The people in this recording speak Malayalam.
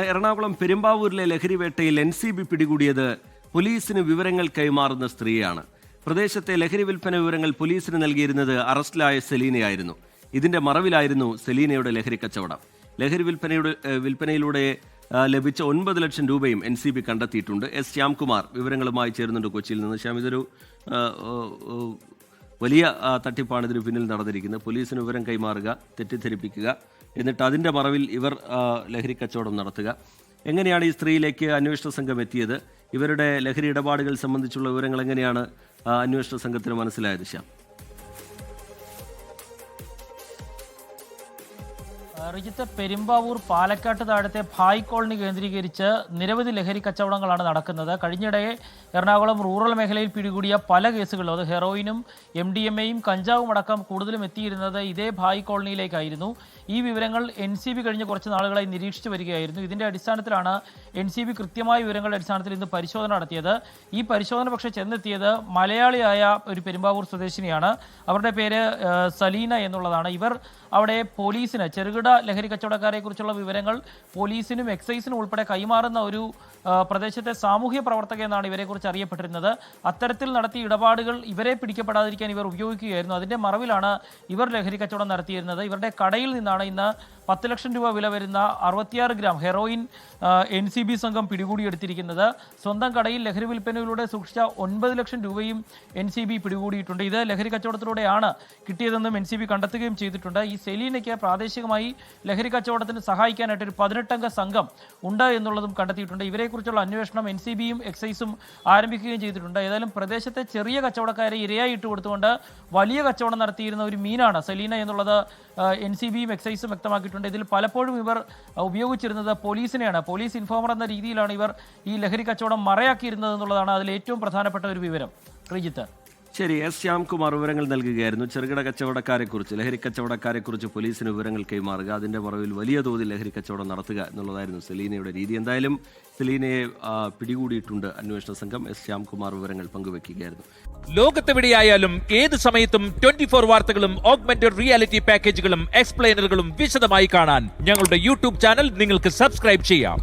എറണാകുളം പെരുമ്പാവൂരിലെ ലഹരിവേട്ടയിൽ എൻ സി ബി പിടികൂടിയത് പോലീസിന് വിവരങ്ങൾ കൈമാറുന്ന സ്ത്രീയാണ്. പ്രദേശത്തെ ലഹരി വിൽപ്പന വിവരങ്ങൾ പോലീസിന് നൽകിയിരുന്നത് അറസ്റ്റിലായ സെലീനയായിരുന്നു. ഇതിന്റെ മറവിലായിരുന്നു സെലീനയുടെ ലഹരി കച്ചവടം. ലഹരി വിൽപ്പനയുടെ വിൽപ്പനയിലൂടെ ലഭിച്ച ഒൻപത് ലക്ഷം രൂപയും എൻ സി ബി കണ്ടെത്തിയിട്ടുണ്ട്. എസ് ശ്യാംകുമാർ വിവരങ്ങളുമായി ചേരുന്നുണ്ട് കൊച്ചിയിൽ നിന്ന്. ശ്യാം ഇതൊരു വലിയ തട്ടിപ്പാണ് ഇതിന് പിന്നിൽ നടന്നിരിക്കുന്നത്. പോലീസിന് വിവരം കൈമാറുക തെറ്റിദ്ധരിപ്പിക്കുക. എന്നിട്ട് അതിന്റെ മറവിൽ ഇവർ ലഹരി കച്ചവടം നടത്തുക. എങ്ങനെയാണ് ഈ സ്ത്രീയിലേക്ക് അന്വേഷണ സംഘം എത്തിയത്? ഇവരുടെ ലഹരി ഇടപാടുകൾ സംബന്ധിച്ചുള്ള വിവരങ്ങൾ എങ്ങനെയാണ് അന്വേഷണ സംഘത്തിന് മനസ്സിലായത് ശ്യാം? റിജിത്ത് പെരുമ്പാവൂർ പാലക്കാട്ട് താഴത്തെ ഭായ് കോളനി കേന്ദ്രീകരിച്ച് നിരവധി ലഹരി കച്ചവടങ്ങളാണ് നടക്കുന്നത്. കഴിഞ്ഞിടെ എറണാകുളം റൂറൽ മേഖലയിൽ പിടികൂടിയ പല കേസുകളിലും അത് ഹെറോയിനും എം ഡി എം എയും കഞ്ചാവും അടക്കം കൂടുതലും എത്തിയിരുന്നത് ഇതേ ഭായ് കോളനിയിലേക്കായിരുന്നു. ഈ വിവരങ്ങൾ എൻ സി ബി കഴിഞ്ഞ കുറച്ച് നാളുകളായി നിരീക്ഷിച്ചു വരികയായിരുന്നു. ഇതിന്റെ അടിസ്ഥാനത്തിലാണ് എൻ സി ബി കൃത്യമായ വിവരങ്ങളുടെ അടിസ്ഥാനത്തിൽ ഇന്ന് പരിശോധന നടത്തിയത്. ഈ പരിശോധന പക്ഷേ ചെന്നെത്തിയത് മലയാളിയായ ഒരു പെരുമ്പാവൂർ സ്വദേശിനിയാണ്. അവരുടെ പേര് സലീന എന്നുള്ളതാണ്. ഇവർ അവിടെ പോലീസിന് ചെറുകിട ലഹരി കച്ചവടക്കാരെ കുറിച്ചുള്ള വിവരങ്ങൾ പോലീസിനും എക്സൈസിനും ഉൾപ്പെടെ കൈമാറുന്ന ഒരു പ്രദേശത്തെ സാമൂഹ്യ പ്രവർത്തക എന്നാണ് ഇവരെക്കുറിച്ച് അറിയപ്പെട്ടിരുന്നത്. അത്തരത്തിൽ നടത്തിയ ഇടപാടുകൾ ഇവരെ പിടിക്കപ്പെടാതിരിക്കാൻ ഇവർ ഉപയോഗിക്കുകയായിരുന്നു. അതിന്റെ മറവിലാണ് ഇവർ ലഹരി കച്ചവടം നടത്തിയിരുന്നത്. ഇവരുടെ കടയിൽ നിന്നാണ് ഇന്ന് പത്ത് ലക്ഷം രൂപ വില വരുന്ന അറുപത്തിയാറ് gram heroin N C B സംഘം പിടികൂടിയെടുത്തിരിക്കുന്നത്. സ്വന്തം കടയിൽ ലഹരി വിൽപ്പനയിലൂടെ സൂക്ഷിച്ച ഒൻപത് ലക്ഷം രൂപയും എൻ സി ബി പിടികൂടിയിട്ടുണ്ട്. ഇത് ലഹരി കച്ചവടത്തിലൂടെയാണ് കിട്ടിയതെന്നും എൻ സി ബി കണ്ടെത്തുകയും ചെയ്തിട്ടുണ്ട്. ഈ സെലീനയ്ക്ക് പ്രാദേശികമായി ലഹരി കച്ചവടത്തിന് സഹായിക്കാനായിട്ട് ഒരു പതിനെട്ടംഗ സംഘം ഉണ്ട് എന്നുള്ളതും കണ്ടെത്തിയിട്ടുണ്ട്. ഇവരെക്കുറിച്ചുള്ള അന്വേഷണം എൻ സി ബിയും എക്സൈസും ആരംഭിക്കുകയും ചെയ്തിട്ടുണ്ട്. ഏതായാലും പ്രദേശത്തെ ചെറിയ കച്ചവടക്കാരെ ഇരയായിട്ട് കൊടുത്തുകൊണ്ട് വലിയ കച്ചവടം നടത്തിയിരുന്ന ഒരു മീനാണ് സെലീന എന്നുള്ളത് എൻ സി ബിയും എക്സൈസും വ്യക്തമാക്കിയിട്ടുണ്ട്. ഇതിൽ പലപ്പോഴും ഇവർ ഉപയോഗിച്ചിരുന്നത് പോലീസിനെയാണ്. പോലീസ് ഇൻഫോമർ എന്ന രീതിയിലാണ് ഇവർ ഈ ലഹരി കച്ചവടം മറയാക്കിയിരുന്നത് എന്നുള്ളതാണ് അതിൽ ഏറ്റവും പ്രധാനപ്പെട്ട ഒരു വിവരം. ശ്രീജിത്ത്. ശരി എസ് ശ്യാംകുമാർ വിവരങ്ങൾ നൽകുകയായിരുന്നു. ചെറുകിട കച്ചവടക്കാരെക്കുറിച്ച് ലഹരി കച്ചവടക്കാരെക്കുറിച്ച് പോലീസിന് വിവരങ്ങൾ കൈമാറുക അതിന്റെ മറവിൽ വലിയ തോതിൽ ലഹരി കച്ചവടം നടത്തുക എന്നുള്ളതായിരുന്നു സെലീനയുടെ രീതി. എന്തായാലും സെലീനയെ പിടികൂടിയിട്ടുണ്ട് അന്വേഷണ സംഘം. എസ് ശ്യാംകുമാർ വിവരങ്ങൾ പങ്കുവെക്കുകയായിരുന്നു. ലോകത്തെവിടെയായാലും ഏത് സമയത്തും ട്വന്റി ഫോർ വാർത്തകളും ഓഗ്മെന്റഡ് റിയാലിറ്റി പാക്കേജുകളും എക്സ്പ്ലെയിനറുകളും വിശദമായി കാണാൻ ഞങ്ങളുടെ യൂട്യൂബ് ചാനൽ നിങ്ങൾക്ക് സബ്സ്ക്രൈബ് ചെയ്യാം.